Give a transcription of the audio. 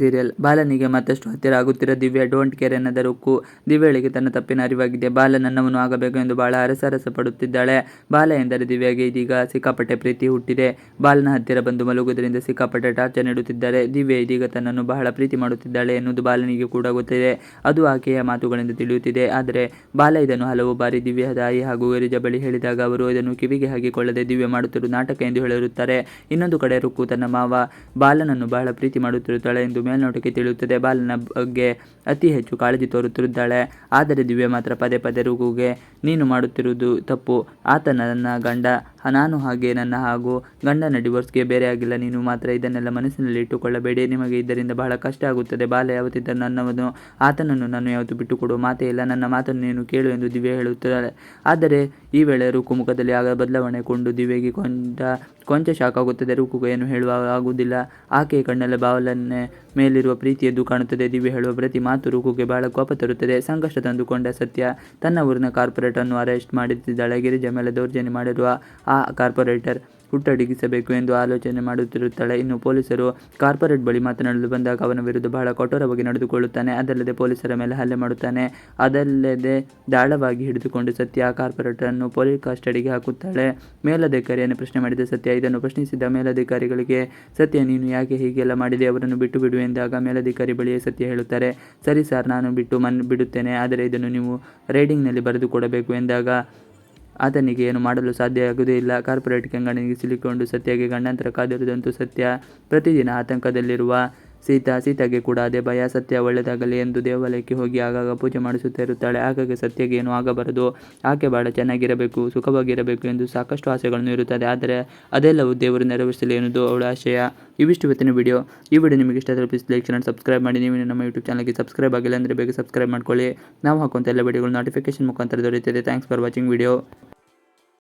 Serial. ಬಾಲನಿಗೆ ಮತ್ತಷ್ಟು ಹತ್ತಿರ ಆಗುತ್ತಿರೋ ದಿವ್ಯಾ ಡೋಂಟ್ ಕೇರ್ ಎನ್ನದರಕ್ಕೂ ದಿವ್ಯಾಳಿಗೆ ತನ್ನ ತಪ್ಪಿನ ಅರಿವಾಗಿದೆ. ಬಾಲ ನನ್ನವನು ಆಗಬೇಕು ಎಂದು ಬಹಳ ಅರಸರಸ ಪಡುತ್ತಿದ್ದಾಳೆ. ಬಾಲ ಎಂದರೆ ದಿವ್ಯಾಗೆ ಇದೀಗ ಸಿಕ್ಕಾಪಟ್ಟೆ ಪ್ರೀತಿ ಹುಟ್ಟಿದೆ. ಬಾಲನ ಹತ್ತಿರ ಬಂದು ಮಲಗುವುದರಿಂದ ಸಿಕ್ಕಾಪಟ್ಟೆ ಟಾರ್ಚರ್ ನೀಡುತ್ತಿದ್ದಾರೆ. ದಿವ್ಯಾ ಇದೀಗ ತನ್ನನ್ನು ಬಹಳ ಪ್ರೀತಿ ಮಾಡುತ್ತಿದ್ದಾಳೆ ಎನ್ನುವುದು ಬಾಲನಿಗೆ ಕೂಡ ಗೊತ್ತಿದೆ. ಅದು ಆಕೆಯ ಮಾತುಗಳಿಂದ ತಿಳಿಯುತ್ತಿದೆ. ಆದರೆ ಬಾಲ ಇದನ್ನು ಹಲವು ಬಾರಿ ದಿವ್ಯ ತಾಯಿ ಹಾಗೂ ಗಿರಿಜಾ ಬಳಿ ಹೇಳಿದಾಗ ಅವರು ಇದನ್ನು ಕಿವಿಗೆ ಹಾಕಿಕೊಳ್ಳದೆ ದಿವ್ಯ ಮಾಡುತ್ತಿರುವ ನಾಟಕ ಎಂದು ಹೇಳಿರುತ್ತಾರೆ. ಇನ್ನೊಂದು ಕಡೆ ರುಕ್ಕು ತನ್ನ ಮಾವ ಬಾಲನನ್ನು ಬಹಳ ಪ್ರೀತಿ ಮಾಡುತ್ತಿರುತ್ತಾಳೆ. ಎಂದು ಮೇಲ್ನೋಟಕ್ಕೆ ತಿಳಿಯುತ್ತದೆ. ಬಾಲನ ಬಗ್ಗೆ ಅತಿ ಹೆಚ್ಚು ಕಾಳಜಿ ತೋರುತ್ತಿರುತ್ತಾಳೆ. ಆದರೆ ದಿವ್ಯ ಮಾತ್ರ ಪದೇ ಪದೇ ರುಗುಗೆ, ನೀನು ಮಾಡುತ್ತಿರುವುದು ತಪ್ಪು. ಆತ ನನ್ನ ಗಂಡ. ನಾನು ಹಾಗೆ, ನನ್ನ ಹಾಗೂ ಗಂಡನ ಡಿವೋರ್ಸ್ಗೆ ಬೇರೆ ಆಗಿಲ್ಲ. ನೀನು ಮಾತ್ರ ಇದನ್ನೆಲ್ಲ ಮನಸ್ಸಿನಲ್ಲಿ ಇಟ್ಟುಕೊಳ್ಳಬೇಡಿ. ನಿಮಗೆ ಇದರಿಂದ ಬಹಳ ಕಷ್ಟ ಆಗುತ್ತದೆ. ಬಾಲ ಯಾವತ್ತಿದ್ದ ನನ್ನವನು, ಆತನನ್ನು ನಾನು ಯಾವತ್ತೂ ಬಿಟ್ಟುಕೊಡುವ ಮಾತೇ ಇಲ್ಲ. ನನ್ನ ಮಾತನ್ನು ನೀನು ಕೇಳು ಎಂದು ದಿವ್ಯ ಹೇಳುತ್ತಾಳೆ. ಆದರೆ ಈ ವೇಳೆ ರುಕು ಮುಖದಲ್ಲಿ ಆಗ ಬದಲಾವಣೆ ಕೊಂಡು ದಿವ್ಯಗೆ ಕೊಂಚ ಕೊಂಚ ಶಾಕ್ ಆಗುತ್ತದೆ. ರುಕುಗೆ ಏನು ಹೇಳುವ ಆಗುವುದಿಲ್ಲ. ಆಕೆಯ ಕಣ್ಣಲ್ಲಿ ಬಾವಲನ್ನೇ ಮೇಲಿರುವ ಪ್ರೀತಿ ಎದ್ದು ಕಾಣುತ್ತದೆ. ದಿವ್ಯ ಹೇಳುವ ಪ್ರತಿ ಮಾತು ರೂಕುಗೆ ಬಹಳ ಕೋಪ ತರುತ್ತದೆ. ಸಂಕಷ್ಟ ತಂದುಕೊಂಡ ಸತ್ಯ ತನ್ನ ಊರಿನ ಕಾರ್ಪೊರೇಟ್ ಅನ್ನು ಅರೆಸ್ಟ್ ಮಾಡುತ್ತಿದ್ದಾಳೆ ಗಿರಿಜಾ ಮೇಲೆ ದೌರ್ಜನ್ಯ ಮಾಡಿರುವ ಆ ಕಾರ್ಪೊರೇಟರ್ ಹುಟ್ಟಡಗಿಸಬೇಕು ಎಂದು ಆಲೋಚನೆ ಮಾಡುತ್ತಿರುತ್ತಾಳೆ. ಇನ್ನು ಪೊಲೀಸರು ಕಾರ್ಪೊರೇಟ್ ಬಳಿ ಮಾತನಾಡಲು ಬಂದಾಗ ಅವನ ವಿರುದ್ಧ ಬಹಳ ಕಠೋರವಾಗಿ ನಡೆದುಕೊಳ್ಳುತ್ತಾನೆ. ಅದಲ್ಲದೆ ಪೊಲೀಸರ ಮೇಲೆ ಹಲ್ಲೆ ಮಾಡುತ್ತಾನೆ. ಅದಲ್ಲದೆ ದಾಳವಾಗಿ ಹಿಡಿದುಕೊಂಡು ಸತ್ಯ ಆ ಕಾರ್ಪೊರೇಟರ್ ಅನ್ನು ಪೊಲೀಸ್ ಕಸ್ಟಡಿಗೆ ಹಾಕುತ್ತಾಳೆ. ಮೇಲಧಿಕಾರಿಯನ್ನು ಪ್ರಶ್ನೆ ಮಾಡಿದ ಸತ್ಯ, ಇದನ್ನು ಪ್ರಶ್ನಿಸಿದ ಮೇಲಧಿಕಾರಿಗಳಿಗೆ ಸತ್ಯ ನೀನು ಯಾಕೆ ಹೀಗೆಲ್ಲ ಮಾಡಿದೆ? ಅವರನ್ನು ಬಿಟ್ಟು ಬಿಡು ಎಂದಾಗ ಮೇಲಧಿಕಾರಿ ಬಳಿಯೇ ಸತ್ಯ ಹೇಳುತ್ತಾರೆ. ಸರಿ ಸರ್, ನಾನು ಬಿಟ್ಟು ಮನ್, ಬಿಡುತ್ತೇನೆ. ಆದರೆ ಇದನ್ನು ನೀವು ರೈಡಿಂಗ್ನಲ್ಲಿ ಬರೆದುಕೊಡಬೇಕು ಎಂದಾಗ ಆತನಿಗೆ ಏನು ಮಾಡಲು ಸಾಧ್ಯವಾಗುವುದೇ ಇಲ್ಲ. ಕಾರ್ಪೊರೇಟ್ ಕೆಂಗಣ್ಣಿಗೆ ಸಿಲುಕೊಂಡು ಸತ್ಯಗೆ ಗಂಡಾಂತರ ಕಾದಿರುವುದಂತೂ ಸತ್ಯ. ಪ್ರತಿದಿನ ಆತಂಕದಲ್ಲಿರುವ ಸೀತಾ ಸೀತಾಗೆ ಕೂಡ ಅದೇ ಭಯ, ಸತ್ಯ ಒಳ್ಳೆಯದಾಗಲಿ ಎಂದು ದೇವಾಲಯಕ್ಕೆ ಹೋಗಿ ಆಗಾಗ ಪೂಜೆ ಮಾಡಿಸುತ್ತಾ ಇರುತ್ತಾಳೆ. ಆಗಾಗ ಸತ್ಯಗೆ ಏನೂ ಆಗಬಾರದು. ಆಕೆ ಬಹಳ ಚೆನ್ನಾಗಿರಬೇಕು, ಸುಖವಾಗಿರಬೇಕು ಎಂದು ಸಾಕಷ್ಟು ಆಸೆಗಳನ್ನು ಇರುತ್ತದೆ. ಆದರೆ ಅದೆಲ್ಲವೂ ದೇವರು ನೆರವೇರಿಸಲಿ ಎನ್ನುವುದು ಅವಳ ಆಶಯ. ಇವಿಷ್ಟು ಇವತ್ತಿನ ವಿಡಿಯೋ. ಈ ವಿಡಿಯೋ ನಿಮಗೆ ಇಷ್ಟ ಆದರೆ ಪ್ಲೀಸ್ ಲೈಕ್ ಚಾನಲ್ ಸಬ್ಸ್ಕ್ರೈಬ್ ಮಾಡಿ. ನೀವು ನಮ್ಮ ಯೂಟ್ಯೂಬ್ ಚಾನಲ್ಗೆ ಸಬ್ಸ್ಕ್ರೈಬ್ ಆಗಿಲ್ಲ ಅಂದರೆ ಬೇಗ ಸಬ್ಸ್ಕ್ರೈಬ್ ಮಾಡ್ಕೊಳ್ಳಿ. ನಾವು ಹಾಕುವಂಥ ಎಲ್ಲ ವಿಡಿಯೋಗಳು ನೋಟಿಫಿಕೇಶನ್ ಮುಖಾಂತರ ದೊರೆಯುತ್ತದೆ. Thanks for watching video